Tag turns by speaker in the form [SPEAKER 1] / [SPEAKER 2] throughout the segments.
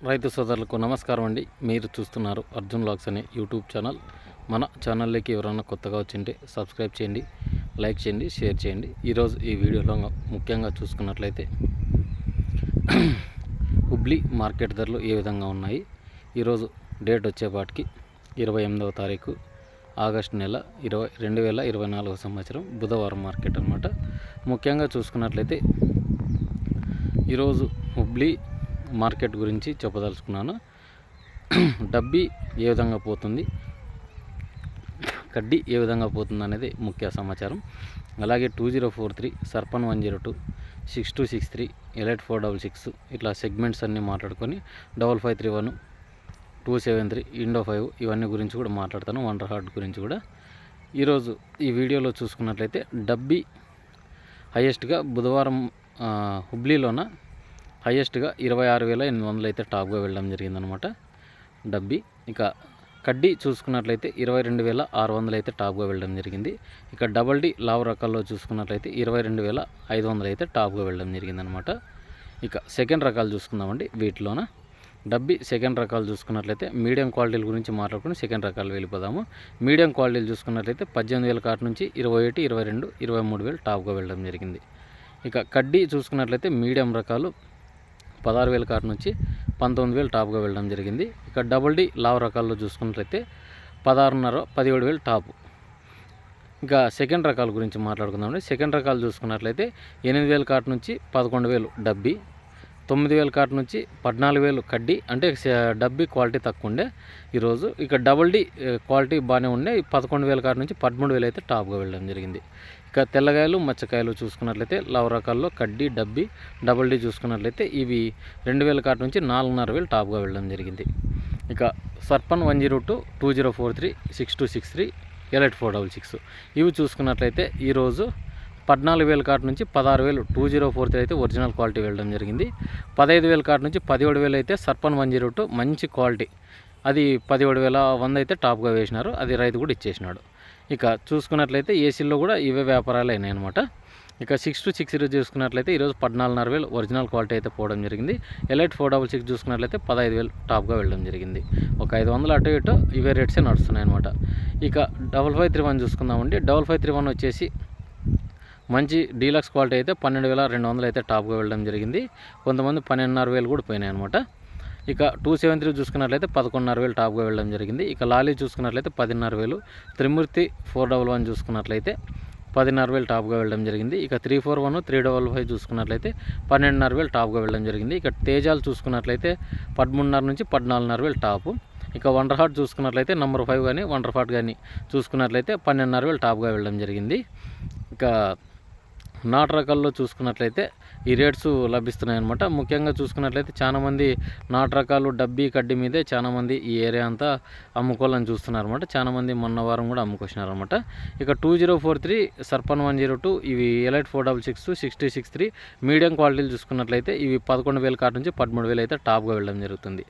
[SPEAKER 1] రైతు సోదరులకు నమస్కారం అండి. మీరు చూస్తున్నారు అర్జున్ లాక్స్ అనే యూట్యూబ్ ఛానల్. మన ఛానల్లోకి ఎవరైనా కొత్తగా వచ్చింటే సబ్స్క్రైబ్ చేయండి లైక్ చేయండి షేర్ చేయండి. ఈరోజు ఈ వీడియోలో ముఖ్యంగా చూసుకున్నట్లయితే హుబ్లీ మార్కెట్ ధరలు ఏ విధంగా ఉన్నాయి? ఈరోజు డేట్ వచ్చేపాటికి ఇరవై ఎనిమిదవ తారీఖు ఆగస్టు నెల ఇరవై రెండు వేల ఇరవై నాలుగో సంవత్సరం బుధవారం మార్కెట్ అనమాట ముఖ్యంగా చూసుకున్నట్లయితే ఈరోజు హుబ్లీ మార్కెట్ గురించి చెప్పదలుచుకున్నాను. డబ్బీ ఏ విధంగా పోతుంది? కడ్డీ ఏ విధంగా పోతుంది అనేది ముఖ్య సమాచారం. అలాగే two zero four three Sarpan one zero two six two six three elite four double six ఇట్లా సెగ్మెంట్స్ అన్నీ మాట్లాడుకొని double five three one two seven three Indo five ఇవన్నీ గురించి కూడా మాట్లాడతాను. వండర్ హార్ట్ గురించి కూడా. ఈరోజు ఈ వీడియోలో చూసుకున్నట్లయితే డబ్బీ హయ్యెస్ట్గా బుధవారం హుబ్లీలోన హయ్యెస్ట్గా ఇరవై ఆరు వేల ఎనిమిది వందలు అయితే టాప్గా వెళ్ళడం జరిగిందనమాట డబ్బీ. ఇక కడ్డీ చూసుకున్నట్లయితే ఇరవై రెండు వేల ఆరు వందలు అయితే టాప్గా వెళ్ళడం జరిగింది. ఇక డబల్ డి లావ్ రకాల్లో చూసుకున్నట్లయితే ఇరవై రెండు వేల ఐదు వందలు అయితే టాప్గా వెళ్ళడం జరిగిందనమాట ఇక సెకండ్ రకాలు చూసుకుందామండి వీటిలోన. డబ్బీ సెకండ్ రకాలు చూసుకున్నట్లయితే మీడియం క్వాలిటీల గురించి మాట్లాడుకుని సెకండ్ రకాలు వెళ్ళిపోదాము. మీడియం క్వాలిటీలు చూసుకున్నట్లయితే పద్దెనిమిది వేల కాటు నుంచి ఇరవై ఒకటి ఇరవై రెండు ఇరవై మూడు వేలు టాప్గా వెళ్ళడం జరిగింది. ఇక కడ్డీ చూసుకున్నట్లయితే మీడియం రకాలు పదహారు వేల కాటు నుంచి పంతొమ్మిది వేలు టాప్గా వెళ్ళడం జరిగింది. ఇక డబుల్ డి లావ్ రకాల్లో చూసుకున్నట్లయితే పదహారున్నర పదిహేడు వేలు టాప్. ఇంకా సెకండ్ రకాల గురించి మాట్లాడుకుందామండి సెకండ్ రకాలు చూసుకున్నట్లయితే ఎనిమిది వేల కాటు నుంచి పదకొండు వేలు డబ్బీ తొమ్మిది వేల కాటు నుంచి పద్నాలుగు వేలు కడ్డీ అంటే డబ్బి డబ్బీ క్వాలిటీ తక్కువ ఉండే ఈరోజు. ఇక డబుల్ డి క్వాలిటీ బాగానే ఉండే. పదకొండు వేల కాటు నుంచి పదమూడు వేలు అయితే టాప్గా వెళ్ళడం జరిగింది. ఇక తెల్లగాయలు మచ్చకాయలు చూసుకున్నట్లయితే లవ రకాల్లో కడ్డీ డబ్బి డబుల్ డీ చూసుకున్నట్లయితే ఇవి రెండు వేల కాటు నుంచి నాలుగున్నర వేలు టాప్గా వెళ్ళడం జరిగింది. ఇక Sarpan one zero two two zero four three six two six three elite four double six. ఇవి చూసుకున్నట్లయితే ఈరోజు పద్నాలుగు వేల కాటు నుంచి పదహారు వేలు టూ జీరో ఫోర్ త్రీ అయితే ఒరిజినల్ క్వాలిటీ వెళ్ళడం జరిగింది. పదహైదు వేల కాటు నుంచి పదిహేడు వేలు అయితే సర్పన్ వన్ జీరో టూ మంచి క్వాలిటీ. అది పదిహేడు వేల వంద అయితే టాప్గా వేసినారు. అది రైతు కూడా ఇచ్చేసినాడు. ఇక చూసుకున్నట్లయితే ఏసీల్లో కూడా ఇవే వ్యాపారాలు అయినాయి అనమాట ఇక సిక్స్ టు సిక్స్ ఈరోజు చూసుకున్నట్లయితే ఈరోజు పద్నాలుగున్నర వేలు ఒరిజినల్ క్వాలిటీ అయితే పోవడం జరిగింది. ఎలైట్ ఫోర్ డబల్ సిక్స్ చూసుకున్నట్లయితే పదహైదు వేలు టాప్గా వెళ్ళడం జరిగింది. ఒక ఐదు వందలు అటు ఇటు ఇవే రేట్సే నడుస్తున్నాయి అనమాట ఇక డబల్ ఫైవ్ త్రీ వన్ చూసుకుందామండి. డబల్ ఫైవ్ త్రీ వన్ వచ్చేసి మంచి డీలక్స్ క్వాలిటీ అయితే పన్నెండు వేల రెండు వందలు అయితే టాప్గా వెళ్ళడం జరిగింది. కొంతమంది పన్నెండున్నర వేలు కూడా పోయినాయి అనమాట ఇక టూ సెవెన్ త్రీ చూసుకున్నట్లయితే పదకొండున్నర వేలు టాప్గా వెళ్ళడం జరిగింది. ఇక లాలీ చూసుకున్నట్లయితే పదిన్నర వేలు త్రిమూర్తి ఫోర్ డబల్ వన్ చూసుకున్నట్లయితే పదిన్నర వేలు టాప్గా వెళ్ళడం జరిగింది. ఇక three four one three double five చూసుకున్నట్లయితే పన్నెండున్నర వేలు టాప్గా వెళ్ళడం జరిగింది. ఇక తేజాలు చూసుకున్నట్లయితే పదమూడున్నర నుంచి పద్నాలుగున్నర వేలు టాపు. ఇక వండర్ హార్ట్ చూసుకున్నట్లయితే నెంబర్ ఫైవ్ కానీ వండర్ హార్ట్ కానీ చూసుకున్నట్లయితే పన్నెండున్నర వేలు టాప్గా వెళ్ళడం జరిగింది. ఇక నాటు రకాల్లో చూసుకున్నట్లయితే ఈ రేట్స్ లభిస్తున్నాయి అనమాట ముఖ్యంగా చూసుకున్నట్లయితే చాలామంది నాటు రకాలు డబ్బీ కడ్డీ మీదే చాలామంది ఈ ఏరియా అంతా అమ్ముకోవాలని చూస్తున్నారు అనమాట చాలామంది మొన్న వారం కూడా అమ్ముకొచ్చినారు అనమాట ఇక two zero four three Sarpan one zero two ఇవి elite four double six sixty six three medium క్వాలిటీలు చూసుకున్నట్లయితే ఇవి పదకొండు వేల కాటు నుంచి పదమూడు వేలు అయితే టాప్గా వెళ్ళడం జరుగుతుంది.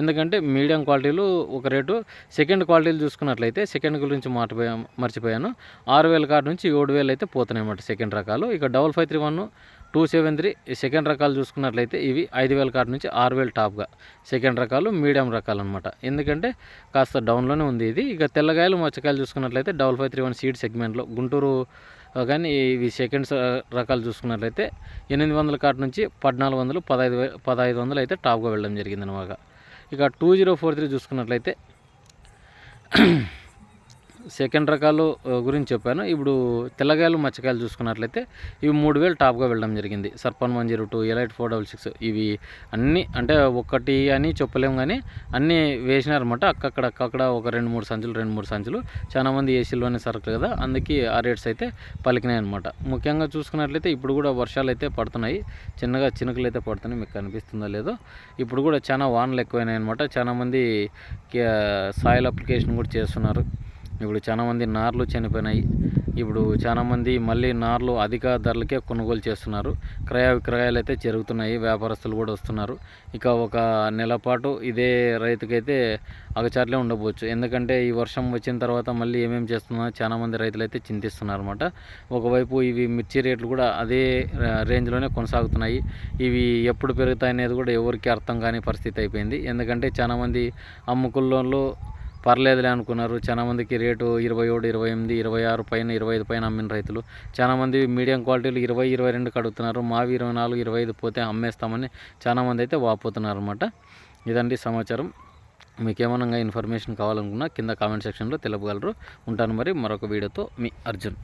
[SPEAKER 1] ఎందుకంటే మీడియం క్వాలిటీలు ఒక రేటు సెకండ్ క్వాలిటీలు చూసుకున్నట్లయితే సెకండ్ గురించి మాట్లాడిపోయా మర్చిపోయాను. ఆరు వేల కాటు నుంచి ఏడు వేలు అయితే పోతున్నాయి అన్నమాట సెకండ్ రకాలు. ఇక double five three one two seven three second రకాలు చూసుకున్నట్లయితే ఇవి ఐదు వేల కాటు నుంచి ఆరు వేలు టాప్గా. సెకండ్ రకాలు మీడియం రకాలు అనమాట ఎందుకంటే కాస్త డౌన్లోనే ఉంది ఇది. ఇక తెల్లగాయలు మచ్చకాయలు చూసుకున్నట్లయితే double five three one seed సెగ్మెంట్లో. గుంటూరు కానీ ఇవి సెకండ్ రకాలు చూసుకున్నట్లయితే ఎనిమిది వందల కాటు నుంచి పద్నాలుగు వందలు పదహైదు పదహైదు వందలు అయితే టాప్గా వెళ్ళడం జరిగింది అనమాట ఇక టూ జీరో ఫోర్ త్రీ చూసుకున్నట్లయితే సెకండ్ రకాలు గురించి చెప్పాను. ఇప్పుడు తెల్లగాయలు మచ్చకాయలు చూసుకున్నట్లయితే ఇవి మూడు వేలు టాప్గా వెళ్ళడం జరిగింది. Sarpan one zero two elite four double six ఇవి అన్నీ అంటే ఒక్కటి అని చెప్పలేము కానీ అన్నీ వేసినారనమాట అక్కక్కడ అక్కడ ఒక రెండు మూడు సంచులు రెండు మూడు సంచులు. చాలా మంది ఏసీలోనే సరుకులు కదా అందుకే ఆ రేట్స్ అయితే పలికినాయి అనమాట ముఖ్యంగా చూసుకున్నట్లయితే ఇప్పుడు కూడా వర్షాలు అయితే పడుతున్నాయి. చిన్నగా చినుకులు అయితే పడుతున్నాయి. మీకు కనిపిస్తుందో లేదో. ఇప్పుడు కూడా చాలా వానలు ఎక్కువైనాయి అనమాట సాయిల్ అప్లికేషన్ కూడా చేస్తున్నారు. ఇప్పుడు చాలా మంది నార్లు చనిపోయినాయి. ఇప్పుడు చాలామంది మళ్ళీ నార్లు అధిక ధరలకే కొనుగోలు చేస్తున్నారు. క్రయ విక్రయాలు అయితే జరుగుతున్నాయి. వ్యాపారస్తులు కూడా వస్తున్నారు. ఇక ఒక నెల పాటు ఇదే రైతుకైతే అగచాట్లే ఉండబోచ్చు. ఎందుకంటే ఈ వర్షం వచ్చిన తర్వాత మళ్ళీ ఏమేమి చేస్తున్నారో చాలామంది రైతులు అయితే చింతిస్తున్నారు అనమాట ఒకవైపు ఇవి మిర్చి రేట్లు కూడా అదే రేంజ్లోనే కొనసాగుతున్నాయి. ఇవి ఎప్పుడు పెరుగుతాయి అనేది కూడా ఎవరికి అర్థం కాని పరిస్థితి అయిపోయింది. ఎందుకంటే చాలామంది అమ్ముకుల్లో పర్లేదులే అనుకున్నారు. చాలా మందికి రేటు ఇరవై ఏడు ఇరవై ఎనిమిది ఇరవై ఆరు పైన ఇరవై ఐదు పైన అమ్మిన రైతులు. చాలా మంది మీడియం క్వాలిటీలు ఇరవై ఇరవై రెండుకి అడుగుతున్నారు మావి ఇరవై నాలుగు ఇరవై ఐదు పోతే అమ్మేస్తామని చాలా మంది అయితే వాపోతున్నారు అనమాట ఇదండి సమాచారం. మీకు ఏమన్నా ఇన్ఫర్మేషన్ కావాలనుకున్నా కింద కామెంట్ సెక్షన్లో తెలుపగలరు. ఉంటాను మరి మరొక వీడియోతో మీ అర్జున్.